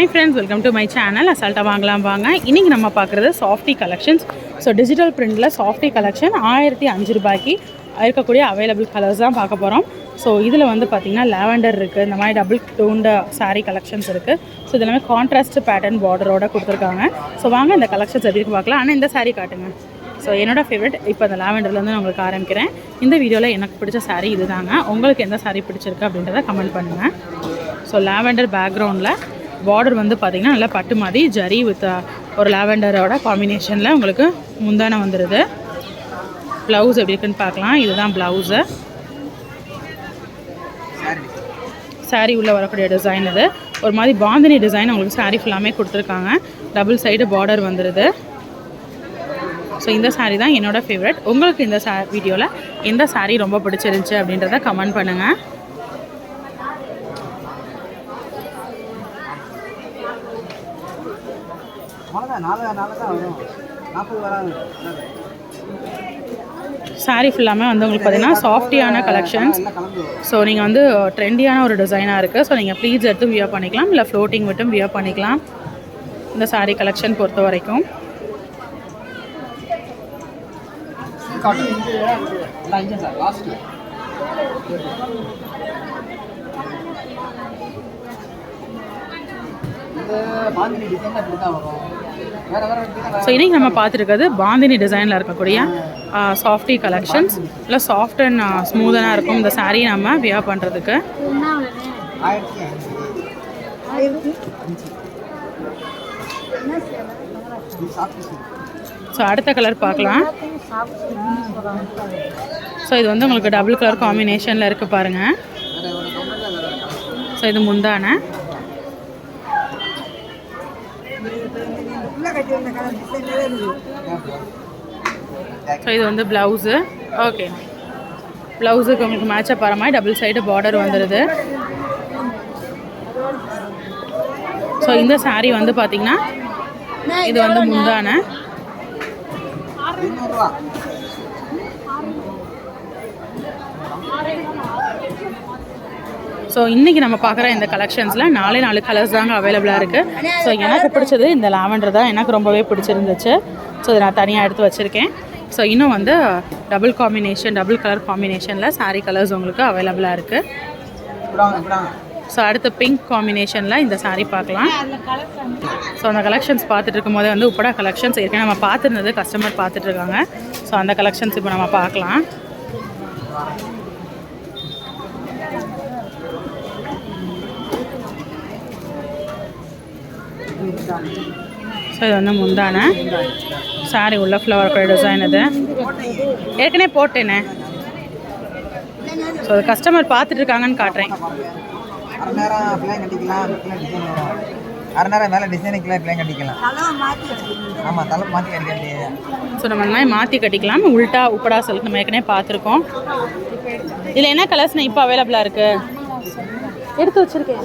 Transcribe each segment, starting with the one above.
Hi friends welcome to my channel அசால்ட்டாக வாங்கலாம் வாங்க. இன்றைக்கி நம்ம பார்க்குறது சாஃப்டி கலெக்ஷன்ஸ் ஸோ டிஜிட்டல் பிரிண்டில் சாஃப்டி கலெக்ஷன் ஆயிரத்தி அஞ்சு ரூபாய்க்கு இருக்கக்கூடிய அவைலபிள் கலர்ஸ் தான் பார்க்க போகிறோம் ஸோ இதில் வந்து பார்த்திங்கன்னா லாவெண்டர் இருக்குது இந்த மாதிரி டபுள் டோன்ட சாரீ கலெக்ஷன்ஸ் இருக்குது ஸோ இது எல்லாமே கான்ட்ராஸ்ட் பேட்டர்ன் பார்டரோட கொடுத்துருக்காங்க. ஸோ வாங்க இந்த கலெக்ஷன்ஸ் எப்படி பார்க்கலாம். ஆனால் இந்த சாரீ காட்டுங்க. ஸோ என்னோடய ஃபேவரட் இப்போ அந்த லாவெண்டர்லேருந்து நான் உங்களுக்கு ஆரம்பிக்கிறேன். இந்த வீடியோவில் எனக்கு பிடிச்ச ஸேரீ இது தாங்க உங்களுக்கு எந்த சாரீ பிடிச்சிருக்கு அப்படின்றத கமெண்ட் பண்ணுங்கள் ஸோ லாவெண்டர் பேக்ரவுண்டில் பார்டர் வந்து பார்த்திங்கன்னா நல்லா பட்டு மாதிரி ஜரி வித் uh, ஒரு லாவெண்டரோட காம்பினேஷனில் உங்களுக்கு முந்தானை வந்துடுது ப்ளவுஸ் எப்படி இருக்குன்னு பார்க்கலாம். இதுதான் ப்ளவுஸு saree உள்ள வரக்கூடிய டிசைன் இது. ஒரு மாதிரி பாந்தினி டிசைன் உங்களுக்கு saree ஃபுல்லாமே கொடுத்துருக்காங்க. டபுள் சைடு பார்டர் வந்துடுது ஸோ இந்த saree தான் என்னோடய ஃபேவரட் உங்களுக்கு இந்த சா வீடியோவில் எந்த saree ரொம்ப பிடிச்சிருந்துச்சி அப்படின்றத கமெண்ட் பண்ணுங்கள் saree ஃபுல்லாமே வந்து உங்களுக்கு பார்த்தீங்கன்னா சாஃப்டியான கலெக்ஷன்ஸ் ஸோ நீங்கள் வந்து ட்ரெண்டியான ஒரு டிசைனாக இருக்குது ஸோ நீங்கள் ப்ளீட்ஸ் எடுத்து வியர் பண்ணிக்கலாம். இல்லை ஃப்ளோட்டிங் விட்டும் வியர் பண்ணிக்கலாம். இந்த saree கலெக்ஷன் பொறுத்த வரைக்கும். சார் பாந்தினி டிசைன் அப்படி தான் வரும். ஸோ இன்றைக்கி நம்ம பார்த்துருக்கிறது பாந்தினி டிசைனில் இருக்கக்கூடிய சாஃப்டி கலெக்ஷன்ஸ் இல்லை சாஃப்ட் அண்ட் ஸ்மூதனாக இருக்கும் இந்த சாரீ நம்ம வியா பண்ணுறதுக்கு ஸோ அடுத்த கலர் பார்க்கலாம். ஸோ இது வந்து உங்களுக்கு டபுள் கலர் காம்பினேஷனில் இருக்குது பாருங்கள் ஸோ இது முந்தான. ஸோ இது வந்து ப்ளவுஸு ஓகே ப்ளவுஸுக்கு உங்களுக்கு மேட்சப் வர மாதிரி டபுள் சைடு பார்டர் வந்துடுது ஸோ இந்த saree வந்து பார்த்தீங்கன்னா இது வந்து முந்தான. ஸோ இன்றைக்கி நம்ம பார்க்குற இந்த கலெக்ஷன்ஸில் நாலே நாலு கலர்ஸ் தாங்க அவைலபிளாக இருக்குது ஸோ எனக்கு பிடிச்சது இந்த லாவெண்டர் தான். எனக்கு ரொம்பவே பிடிச்சிருந்துச்சு. ஸோ இதை நான் தனியாக எடுத்து வச்சுருக்கேன். ஸோ இன்னும் வந்து டபுள் காம்பினேஷன் டபுள் கலர் காம்பினேஷனில் சாரீ கலர்ஸ் உங்களுக்கு அவைலபிளாக இருக்குது ஸோ அடுத்த பிங்க் காம்பினேஷனில் இந்த சாரீ பார்க்கலாம். ஸோ அந்த கலெக்ஷன்ஸ் பார்த்துட்டு இருக்கும்போதே வந்து உப்படா கலெக்ஷன்ஸ் ஏற்கனவே நம்ம பார்த்துருந்தது கஸ்டமர் பார்த்துட்டு இருக்காங்க. ஸோ அந்த கலெக்ஷன்ஸ் இப்போ நம்ம பார்க்கலாம். ஸோ இது வந்து முந்தான. Saree உள்ள ஃப்ளவர் டிசைன் இது. ஏற்கனவே போட்டேனே. ஸோ கஸ்டமர் பார்த்துட்டு இருக்காங்கன்னு காட்டுறேன். அரை நேரம் பிள்ளைங்க கட்டிக்கலாம் கீழே டிசைன் வரும் அரை நேரம் மேலே டிசைனுக்கு கீழே பிள்ளைங்க கட்டிக்கலாம் ஆமாம் தலை மாற்றி கட்டிக்க ஸோ நம்ம மாதிரி மாற்றி கட்டிக்கலாம் உல்ட்டா உப்படா சொல்லிட்டு நம்ம ஏற்கனவே பார்த்துருக்கோம். இதில் என்ன கலர்ஸ்னா இப்போ அவைலபிளாக இருக்குது எடுத்து வச்சுருக்கேன்.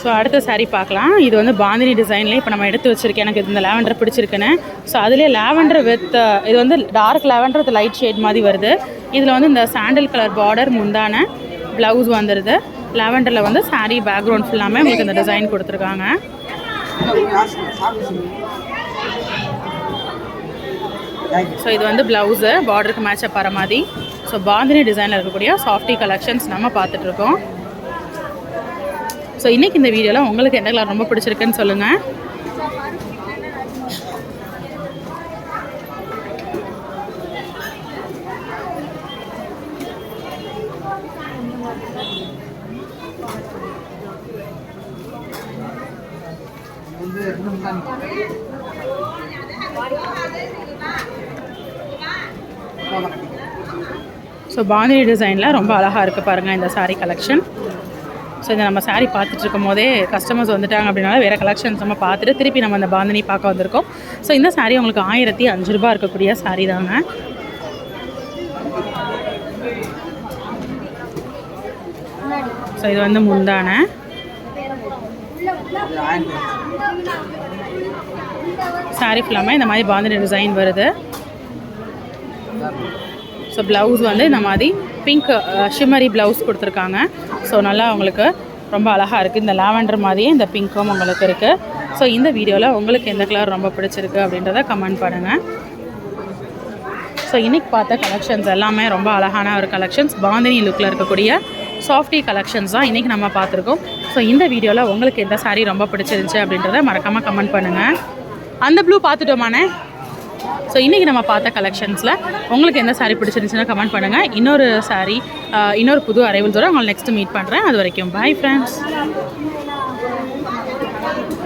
ஸோ அடுத்த சாரீ பார்க்கலாம். இது வந்து பாந்தினி டிசைன்லேயே இப்போ நம்ம எடுத்து வச்சுருக்கேன் எனக்கு இந்த லாவெண்டர் பிடிச்சிருக்குன்னு. ஸோ அதுலேயே லாவெண்டர் வித் இது வந்து dark lavender with light shade மாதிரி வருது. இதில் வந்து இந்த சாண்டில் கலர் பார்டர் முந்தான ப்ளவுஸ் வந்துடுது லாவெண்டரில் வந்து சாரீ பேக்ரவுண்ட் ஃபுல்லாமே உங்களுக்கு இந்த டிசைன் கொடுத்துருக்காங்க. ஸோ இது வந்து ப்ளவுஸு பார்டருக்கு மேட்சப் வர மாதிரி. ஸோ பாந்தினி டிசைனில் இருக்கக்கூடிய சாஃப்டி கலெக்ஷன்ஸ் நம்ம பார்த்துட்ருக்கோம் ஸோ இன்றைக்கி இந்த வீடியோவில் உங்களுக்கு எந்த கலர் ரொம்ப பிடிச்சிருக்குன்னு சொல்லுங்கள் ஸோ பாந்தினி டிசைனில் ரொம்ப அழகாக இருக்குது பாருங்கள் இந்த saree கலெக்ஷன் ஸோ இந்த நம்ம சாரீ பார்த்துட்டு இருக்கும் போதே கஸ்டமர்ஸ் வந்துட்டாங்க அப்படின்னால வேறு கலெக்ஷன்ஸ் நம்ம பார்த்துட்டு திருப்பி நம்ம அந்த பாந்தினி பார்க்க வந்திருக்கோம். ஸோ இந்த சாரீ உங்களுக்கு ஆயிரத்தி அஞ்சு ரூபாய் இருக்கக்கூடிய சாரீ தாங்க. ஸோ இது வந்து முந்தான. இது ஃபுல்லாமே இந்த மாதிரி பாந்தினி டிசைன் வருது. ஸோ ப்ளவுஸ் வந்து இந்த மாதிரி பிங்க் ஷிமரி ப்ளவுஸ் கொடுத்துருக்காங்க. ஸோ நல்லா உங்களுக்கு ரொம்ப அழகாக இருக்குது இந்த லாவெண்டர் மாதிரியே இந்த பிங்க்கும் உங்களுக்கு இருக்குது ஸோ இந்த வீடியோவில் உங்களுக்கு எந்த கலர் ரொம்ப பிடிச்சிருக்கு அப்படின்றத கமெண்ட் பண்ணுங்கள் ஸோ இன்றைக்கி பார்த்த கலெக்ஷன்ஸ் எல்லாமே ரொம்ப அழகான ஒரு கலெக்ஷன்ஸ் பாந்தினி லுக்கில் இருக்கக்கூடிய சாஃப்டி கலெக்ஷன்ஸ் தான் இன்றைக்கி நம்ம பார்த்துருக்கோம். ஸோ இந்த வீடியோவில் உங்களுக்கு எந்த சாரீ ரொம்ப பிடிச்சிருந்துச்சி அப்படின்றத மறக்காமல் கமெண்ட் பண்ணுங்கள் அந்த ப்ளூ பார்த்துட்டோமானே ஸோ இன்றைக்கி நம்ம பார்த்த கலெக்ஷன்ஸில் உங்களுக்கு எந்த சாரீ பிடிச்சிருந்துச்சுன்னா கமெண்ட் பண்ணுங்கள் இன்னொரு saree இன்னொரு புது அரைவல்ஸோட உங்களை நெக்ஸ்ட் மீட் பண்ணுறேன் அது வரைக்கும் பாய் ஃப்ரெண்ட்ஸ்